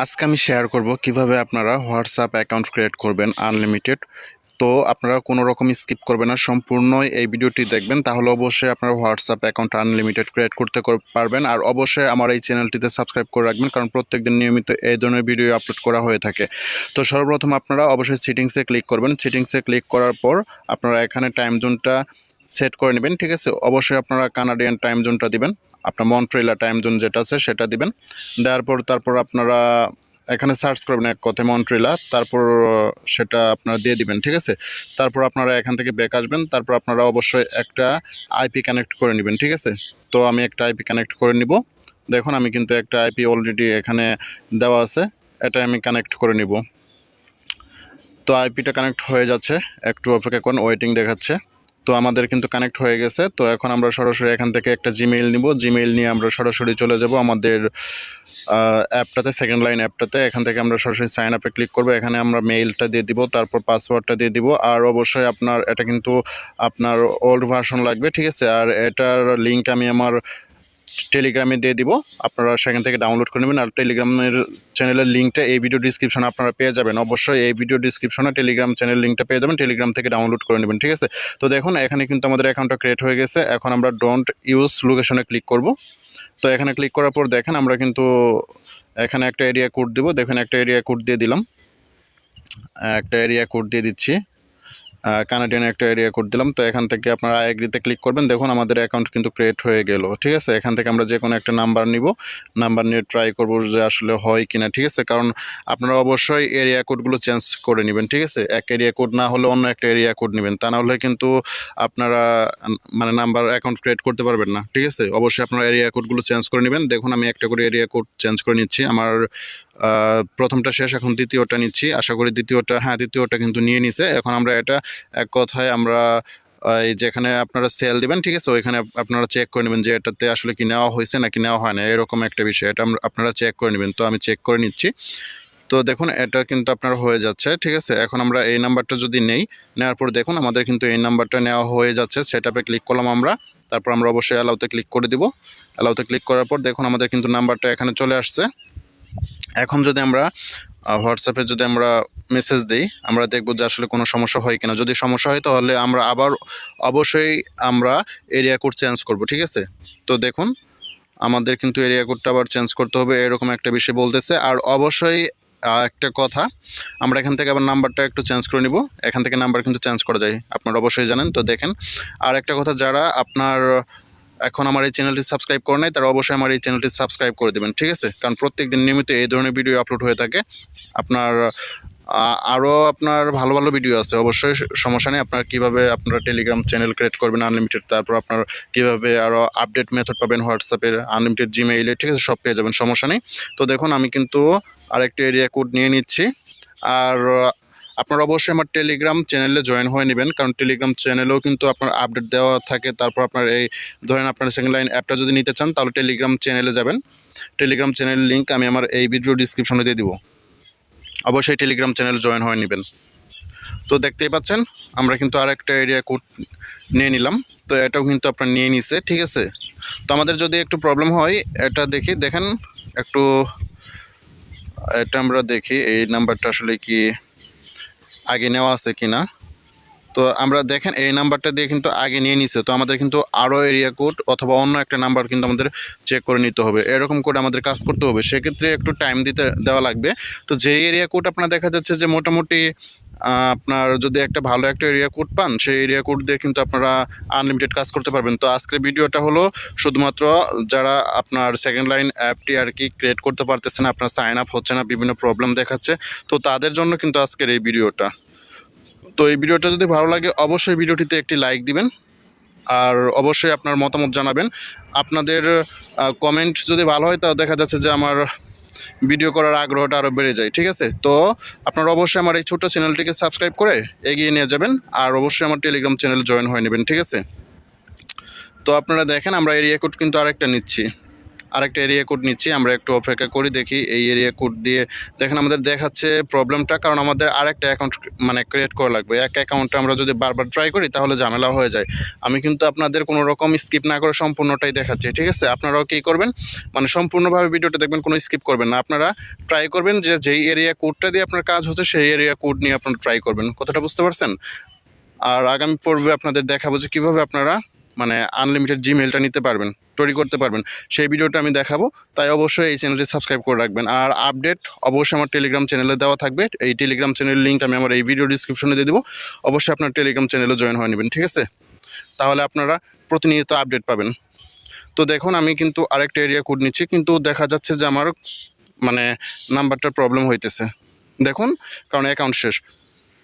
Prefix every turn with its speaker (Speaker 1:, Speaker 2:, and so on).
Speaker 1: আজকে আমি শেয়ার করব কীভাবে আপনারা হোয়াটসঅ্যাপ অ্যাকাউন্ট ক্রিয়েট করবেন আনলিমিটেড তো আপনারা কোনো রকম স্কিপ করবেন না সম্পূর্ণ এই ভিডিওটি দেখবেন, তাহলে অবশ্যই আপনারা হোয়াটসঅ্যাপ অ্যাকাউন্ট আনলিমিটেড ক্রিয়েট করতে পারবেন। আর অবশ্যই আমার এই চ্যানেলটিতে সাবস্ক্রাইব করে রাখবেন, কারণ প্রত্যেকদিন নিয়মিত এই ধরনের ভিডিও আপলোড করা হয়ে থাকে। তো সর্বপ্রথম আপনারা অবশ্যই সিটিংসে ক্লিক করবেন। সিটিংসে ক্লিক করার পর আপনারা এখানে টাইম জোনটা সেট করে নেবেন, ঠিক আছে? অবশ্যই আপনারা কানাডিয়ান টাইম জোনটা দিবেন, আপনার মন্ট্রেলা টাইম জোন যেটা আছে সেটা দিবেন। দেওয়ার পর তারপর আপনারা এখানে সার্চ করবেন এক কথায় মন্ট্রেলা তারপর সেটা আপনারা দিয়ে দিবেন, ঠিক আছে? তারপর আপনারা এখান থেকে ব্যাক আসবেন, তারপর আপনারা অবশ্যই একটা আইপি কানেক্ট করে নেবেন, ঠিক আছে? তো আমি একটা আইপি কানেক্ট করে নিব। দেখুন, আমি কিন্তু একটা আইপি অলরেডি এখানে দেওয়া আছে এটা আমি কানেক্ট করে নিব। তো আইপিটা কানেক্ট হয়ে যাচ্ছে, একটু অপেক্ষা করুন ওয়েটিং দেখাচ্ছে। তো আমাদের কিন্তু কানেক্ট হয়ে গেছে। তো এখন আমরা সরাসরি এখান থেকে একটা জিমেইল নিব। জিমেইল নিয়ে আমরা সরাসরি চলে যাব আমাদের অ্যাপটাতে সেকেন্ড লাইন অ্যাপটাতে। এখান থেকে আমরা সরাসরি সাইন আপে ক্লিক করব। এখানে আমরা মেইলটা দিয়ে দিব, তারপর পাসওয়ার্ডটা দিয়ে দিব। আর অবশ্যই আপনার, এটা কিন্তু আপনার ওল্ড ভার্সন লাগবে, ঠিক আছে? আর এটার লিঙ্ক আমি আমার টেলিগ্রামে দিয়ে দিব। আপনারা সেখান থেকে ডাউনলোড করে নেবেন। আর টেলিগ্রামের চ্যানেলের লিঙ্কটা এই ভিডিও ডিসক্রিপশনে আপনারা পেয়ে যাবেন। অবশ্যই এই ভিডিও ডিসক্রিপশনে টেলিগ্রাম চ্যানেল লিঙ্কটা পেয়ে যাবেন। টেলিগ্রাম থেকে ডাউনলোড করে নেবেন, ঠিক আছে? তো দেখুন, এখানে কিন্তু আমাদের অ্যাকাউন্টটা ক্রিয়েট হয়ে গেছে। এখন আমরা ডোন্ট ইউজ লোকেশনে ক্লিক করব। তো এখানে ক্লিক করার পর দেখেন, আমরা কিন্তু এখানে একটা এরিয়া কোড দিব। দেখেন, একটা এরিয়া কোড দিয়ে দিলাম। একটা এরিয়া কোড দিয়ে দিচ্ছি। কানাডিয়ান একটা এরিয়া কোড দিলাম। তো এখান থেকে আপনারা এগ্রিতে ক্লিক করবেন। দেখুন, আমাদের অ্যাকাউন্ট কিন্তু ক্রিয়েট হয়ে গেল, ঠিক আছে? এখান থেকে আমরা যে কোনো একটা নাম্বার নিব। নাম্বার নিয়ে ট্রাই করব যে আসলে হয় কিনা, ঠিক আছে? কারণ আপনারা অবশ্যই এরিয়া কোডগুলো চেঞ্জ করে নেবেন, ঠিক আছে? এক এরিয়া কোড না হলে অন্য একটা এরিয়া কোড নেবেন। তা না হলে কিন্তু আপনারা মানে নাম্বার অ্যাকাউন্ট ক্রিয়েট করতে পারবেন না, ঠিক আছে? অবশ্যই আপনারা এরিয়া কোডগুলো চেঞ্জ করে নেবেন। দেখুন, আমি একটা করে এরিয়া কোড চেঞ্জ করে নিচ্ছি। আমার প্রথমটা শেষ, এখন দ্বিতীয়টা নিচ্ছি। আশা করি দ্বিতীয়টা হ্যাঁ দ্বিতীয়টা কিন্তু নিয়ে নিছে। এখন আমরা এটা এক কথায় আমরা এই যেখানে আপনারা সেল দিবেন, ঠিক আছে, ওইখানে আপনারা চেক করে নেবেন যে এটাতে আসলে কি নেওয়া হয়েছে নাকি নেওয়া হয় না, এরকম একটা বিষয়। এটা আপনারা চেক করে নেবেন। তো আমি চেক করে নিচ্ছি। তো দেখুন, এটা কিন্তু আপনার হয়ে যাচ্ছে, ঠিক আছে। এখন আমরা এই নাম্বারটা যদি নেই, নেওয়ার পর দেখুন, আমাদের কিন্তু এই নাম্বারটা নেওয়া হয়ে যাচ্ছে। সেটাপে ক্লিক করলাম আমরা, তারপর আমরা অবশ্যই অ্যালাউতে ক্লিক করে দিব। অ্যালাউতে ক্লিক করার পর দেখুন, আমাদের কিন্তু নাম্বারটা এখানে চলে আসছে। এখন যদি আমরা হোয়াটসঅ্যাপে যদি আমরা মেসেজ দিই, আমরা দেখব যে আসলে কোনো সমস্যা হয় কিনা। যদি সমস্যা হয় তাহলে আমরা আবার অবশ্যই আমরা এরিয়া কোড চেঞ্জ করব, ঠিক আছে? তো দেখুন, আমাদের কিন্তু এরিয়া কোডটা আবার চেঞ্জ করতে হবে, এরকম একটা বিষয় বলতেছে। আর অবশ্যই একটা কথা, আমরা এখান থেকে আবার নাম্বারটা একটু চেঞ্জ করে নিব। এখান থেকে নাম্বার কিন্তু চেঞ্জ করা যায়, আপনারা অবশ্যই জানেন। তো দেখেন আর একটা কথা, যারা আপনার এখন আমার এই চ্যানেলটি সাবস্ক্রাইব করে নাই, তারা অবশ্যই আমার এই চ্যানেলটি সাবস্ক্রাইব করে দেবেন, ঠিক আছে? কারণ প্রত্যেক দিন নিয়মিত এই ধরনের ভিডিও আপলোড হয়ে থাকে। আপনার আরও আপনার ভালো ভালো ভিডিও আছে, অবশ্যই সমস্যা নেই। আপনার কীভাবে আপনারা টেলিগ্রাম চ্যানেল ক্রিয়েট করবেন আনলিমিটেড তারপর আপনার কীভাবে আরও আপডেট মেথড পাবেন হোয়াটসঅ্যাপের আনলিমিটেড জিমেইলে ঠিক আছে? সব পেয়ে যাবেন, সমস্যা নেই। তো দেখুন, আমি কিন্তু আরেকটা এরিয়া কোড নিয়ে নিচ্ছি। আর আপনারা অবশ্যই আমার টেলিগ্রাম চ্যানেলে জয়েন হয়ে নেবেন, কারণ টেলিগ্রাম চ্যানেলেও কিন্তু আপনার আপডেট দেওয়া থাকে। তারপর আপনার এই, ধরেন আপনার সেকেন্ড লাইন অ্যাপটা যদি নিতে চান, তাহলে টেলিগ্রাম চ্যানেলে যাবেন। টেলিগ্রাম চ্যানেলের লিঙ্ক আমি আমার এই ভিডিও ডিসক্রিপশনে দিয়ে দিব। অবশ্যই টেলিগ্রাম চ্যানেল জয়েন হয়ে নেবেন। তো দেখতেই পাচ্ছেন, আমরা কিন্তু আর একটা এরিয়া কোড নিয়ে নিলাম। তো এটাও কিন্তু আপনার নিয়ে নিছে, ঠিক আছে? তো আমাদের যদি একটু প্রবলেম হয়, এটা দেখি, দেখেন, একটু, এটা আমরা দেখি, এই নাম্বারটা আসলে কি? আগে নেওয়া আছে কি না তো আমরা দেখেন, এই নাম্বারটা দিয়ে কিন্তু আগে নিয়ে নিছে। তো আমাদের কিন্তু আরও এরিয়া কোড অথবা অন্য একটা নাম্বার কিন্তু আমাদের চেক করে নিতে হবে। এরকম কোড আমাদের কাজ করতে হবে। সেক্ষেত্রে একটু টাইম দিতে দেওয়া লাগবে। তো যে এরিয়া কোড আপনার দেখা যাচ্ছে যে মোটামুটি আপনার যদি একটা ভালো একটা এরিয়া কোড পান, সেই এরিয়া কোড দিয়ে কিন্তু আপনারা আনলিমিটেড কাজ করতে পারবেন। তো আজকের ভিডিওটা হলো শুধুমাত্র যারা আপনার সেকেন্ড লাইন অ্যাপটি আর কি ক্রিয়েট করতে পারতেছেন, আপনার সাইন আপ হচ্ছে না, বিভিন্ন প্রবলেম দেখাচ্ছে, তো তাদের জন্য কিন্তু আজকের এই ভিডিওটা। তো এই ভিডিওটা যদি ভালো লাগে, অবশ্যই ভিডিওটিতে একটি লাইক দিবেন, আর অবশ্যই আপনার মতামত জানাবেন। আপনাদের কমেন্ট যদি ভালো হয়, তাহলে দেখা যাচ্ছে যে আমার ভিডিও করার আগ্রহটা আরও বেড়ে যায়, ঠিক আছে? তো আপনারা অবশ্যই আমার এই ছোট্ট চ্যানেলটিকে সাবস্ক্রাইব করে এগিয়ে নিয়ে যাবেন, আর অবশ্যই আমার টেলিগ্রাম চ্যানেল জয়েন হয়ে নেবেন, ঠিক আছে? তো আপনারা দেখেন, আমরা এরিয়া কোড কিন্তু আরেকটা নিচ্ছি। আরেকটা এরিয়া কোড নিচ্ছি, আমরা একটু অপেক্ষা করি, দেখি এই এরিয়া কোড দিয়ে। দেখেন, আমাদের দেখাচ্ছে প্রবলেমটা কারণ আমাদের আরেকটা অ্যাকাউন্ট মানে ক্রিয়েট করা লাগবে। এক অ্যাকাউন্টে আমরা যদি বারবার ট্রাই করি, তাহলে ঝামেলা হয়ে যায়। আমি কিন্তু আপনাদের কোনো রকম স্কিপ না করে সম্পূর্ণটাই দেখাচ্ছি, ঠিক আছে? আপনারাও কী করবেন? মানে সম্পূর্ণভাবে ভিডিওটা দেখবেন, কোনো স্কিপ করবেন না। আপনারা ট্রাই করবেন যে, যেই এরিয়া কোডটা দিয়ে আপনার কাজ হচ্ছে, সেই এরিয়া কোড নিয়ে আপনারা ট্রাই করবেন। কথাটা বুঝতে পারছেন? আর আগামী পর্বে আপনাদের দেখাবো যে, কীভাবে আপনারা মানে আনলিমিটেড জিমেলটা নিতে পারবেন, তৈরি করতে পারবেন। সেই ভিডিওটা আমি দেখাবো, তাই অবশ্যই এই চ্যানেলটি সাবস্ক্রাইব করে রাখবেন। আর আপডেট অবশ্যই আমার টেলিগ্রাম চ্যানেলে দেওয়া থাকবে, এই টেলিগ্রাম চ্যানেলের লিঙ্ক আমি আমার এই ভিডিও ডিসক্রিপশনে দিয়ে দেবো। অবশ্যই আপনার টেলিগ্রাম চ্যানেলে জয়েন হয়ে নেবেন, ঠিক আছে? তাহলে আপনারা প্রতিনিয়ত আপডেট পাবেন। তো দেখুন, আমি কিন্তু আরেকটা এরিয়া কোড নিচ্ছি, কিন্তু দেখা যাচ্ছে যে আমার মানে নাম্বারটার প্রবলেম হইতেছে। দেখুন, কারণ অ্যাকাউন্ট শেষ।